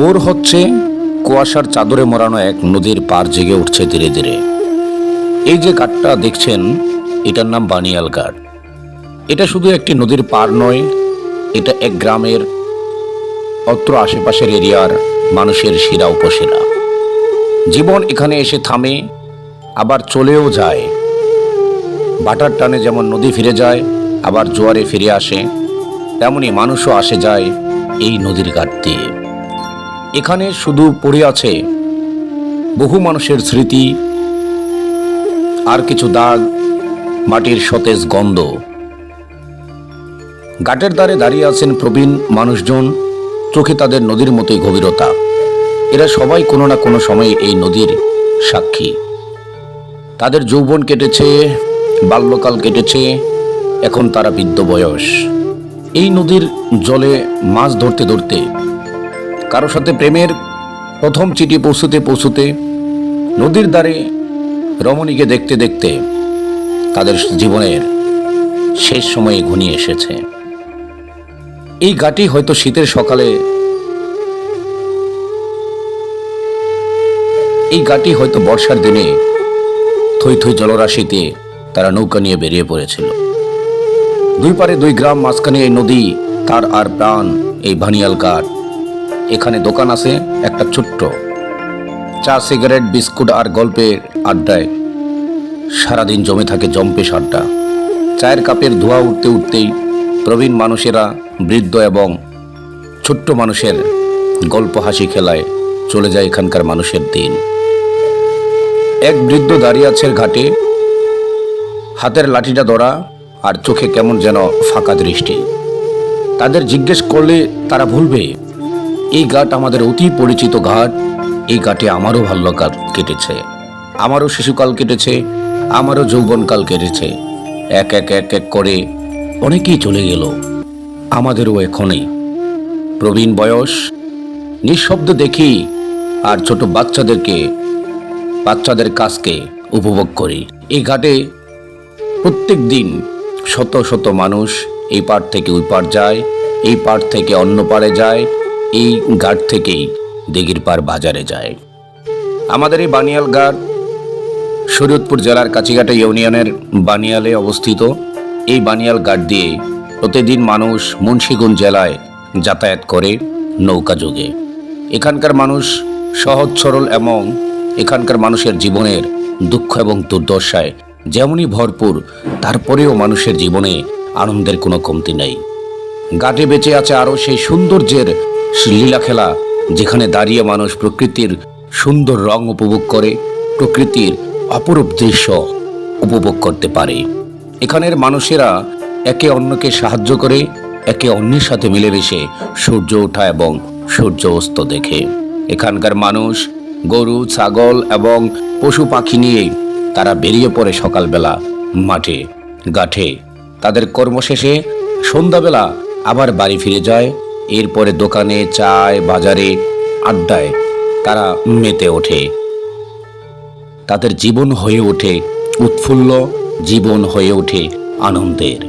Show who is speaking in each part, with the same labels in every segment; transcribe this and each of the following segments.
Speaker 1: ভোর হচ্ছে, কুয়াশার চাদরে মোড়ানো এক নদীর পার জেগে উঠছে ধীরে ধীরে। এই যে ঘাটটা দেখছেন, এটার নাম বানিয়াল ঘাট। এটা শুধু একটি নদীর পার নয়, এটা এক গ্রামের অত্র আশেপাশের এরিয়ার মানুষের শিরা উপশিরা জীবন এখানে এসে থামে, আবার চলেও যায়। বাটার টানে যেমন নদী ফিরে যায়, আবার জোয়ারে ফিরে আসে, তেমনি মানুষও আসে যায় এই নদীর ঘাট দিয়ে। এখানে শুধু পড়ে আছে বহু মানুষের স্মৃতি, আর কিছু দাগ, মাটির সতেজ গন্ধ। ঘাটের দ্বারে দাঁড়িয়ে আছেন প্রবীণ মানুষজন, চোখে তাদের নদীর মতোই গভীরতা। এরা সবাই কোনো না কোনো সময়ে এই নদীর সাক্ষী। তাদের যৌবন কেটেছে, বাল্যকাল কেটেছে, এখন তারা বৃদ্ধ বয়স। এই নদীর জলে মাছ ধরতে ধরতে কারও সাথে প্রেমের প্রথম চিঠি পৌঁছতে পৌঁছতে নদীর দ্বারে রমণীকে দেখতে দেখতে তাদের জীবনের শেষ সময়ে ঘনিয়ে এসেছে। এই গাটি হয়তো শীতের সকালে এই গাটি হয়তো বর্ষার দিনে থই থই জলরাশিতে তারা নৌকা নিয়ে বেরিয়ে পড়েছিল। দুই পারে দুই গ্রাম, মাঝখানে এই নদী, তার আর প্রাণ এই ভানিয়াল ঘাট এখানে দোকান আছে একটা ছোট্ট। চা, সিগারেট, বিস্কুট আর গল্পের আড্ডায় সারাদিন জমে থাকে জম্পেশ আড্ডা। চায়ের কাপের ধোয়া উঠতে উঠতেই প্রবীণ মানুষেরা, বৃদ্ধ এবং ছোট্ট মানুষের গল্প হাসি খেলায় চলে যায় এখানকার মানুষের দিন। এক বৃদ্ধ দাঁড়িয়ে আছে ঘাটে। হাতের লাঠিটা ধরা আর চোখে কেমন যেন ফাঁকা দৃষ্টি। তাদের জিজ্ঞেস করলে তারা ভুলবে। এই ঘাট আমাদের অতি পরিচিত ঘাট। এই ঘাটে আমারও বাল্যকাল কেটেছে। আমারও শিশুকাল কেটেছে, আমারও যৌবনকাল কেটেছে। এক এক এক এক করে অনেকেই চলে গেল, আমাদেরও এখনই। প্রবীণ বয়স, নিঃশব্দ দেখি আর ছোট বাচ্চাদেরকে, বাচ্চাদের কাজকে উপভোগ করি। এই ঘাটে প্রত্যেক দিন শত শত মানুষ এই পার থেকে ওই পার যায়, এই পার থেকে অন্য পারে যায় এই ঘাট থেকেই দিঘির পার বাজারে যায়। আমাদের এই বানিয়াল ঘাট শরীয়তপুর জেলার কাছিঘাটা ইউনিয়নের বানিয়ালে অবস্থিত। এই বানিয়াল ঘাট দিয়ে প্রতিদিন মানুষ মুন্সীগঞ্জ জেলায় যাতায়াত করে নৌকা যোগে। এখানকার মানুষ সহজ, সরল এবং এখানকার মানুষের জীবনের দুঃখ এবং দুর্দশায় যেমনই ভরপুর, তারপরেও মানুষের জীবনে আনন্দের কোনো কমতি নেই। ঘাটে বেঁচে আছে আরও সেই সৌন্দর্যের লীলা খেলা যেখানে দাঁড়িয়ে মানুষ প্রকৃতির সুন্দর রং উপভোগ করে, প্রকৃতির অপরূপ দৃশ্য উপভোগ করতে পারে। এখানের মানুষেরা একে অন্যকে সাহায্য করে, একে অন্যের সাথে মিলেমিশে সূর্য ওঠা এবং সূর্য অস্ত দেখে। এখানকার মানুষ গরু, ছাগল এবং পশু পাখি নিয়ে তারা বেরিয়ে পড়ে সকালবেলা মাঠে গাঠে তাদের কর্মশেষে সন্ধ্যাবেলা আবার বাড়ি ফিরে যায়। এরপরে দোকানে, চায়, বাজারে আড্ডায় তারা মেতে ওঠে। তাদের জীবন হয়ে ওঠে উৎফুল্ল, জীবন হয়ে ওঠে আনন্দের।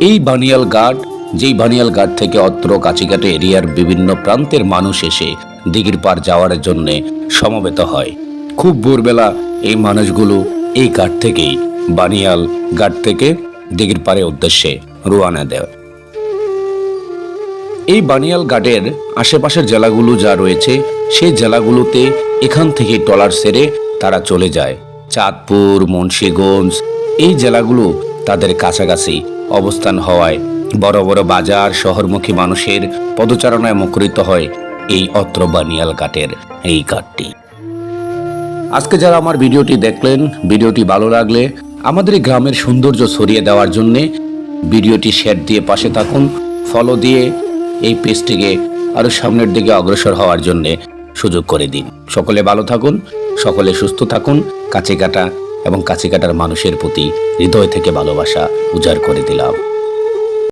Speaker 1: এই বানিয়াল ঘাট, যেই বানিয়াল ঘাট থেকে অত্র কাছিঘাটে এরিয়ার বিভিন্ন প্রান্তের মানুষ এসে দিঘির পার যাওয়ার জন্যে সমবেত হয়। খুব ভোরবেলা এই মানুষগুলো এই ঘাট থেকেই বানিয়াল ঘাট থেকে দিঘির পাড়ের উদ্দেশ্যে রোয়ানা দেয়। এই বানিয়াল ঘাটের আশেপাশের জেলাগুলো যা রয়েছে, সেই জেলাগুলোতে এখান থেকে ট্রলার সেরে তারা চলে যায়। চাঁদপুর, মুন্সীগঞ্জ, এই জেলাগুলো তাদের কাছাকাছি অবস্থান হওয়ায় বড় বড় বাজার, শহরমুখী মানুষের পদচারণায় মুখরিত হয় এই অত্র বানিয়াল ঘাটের এই ঘাটটি। আজকে যারা আমার ভিডিওটি দেখলেন, ভিডিওটি ভালো লাগলে আমাদের গ্রামের সৌন্দর্য ছড়িয়ে দেওয়ার জন্যে ভিডিওটি শেয়ার দিয়ে পাশে থাকুন, ফলো দিয়ে এই পেজটিকে আরও সামনের দিকে অগ্রসর হওয়ার জন্যে সুযোগ করে দিন। সকলে ভালো থাকুন, সকলে সুস্থ থাকুন, কাছে কাটা এবং কাছে কাটার মানুষের প্রতি হৃদয় থেকে ভালোবাসা উজাড় করে দিলাম।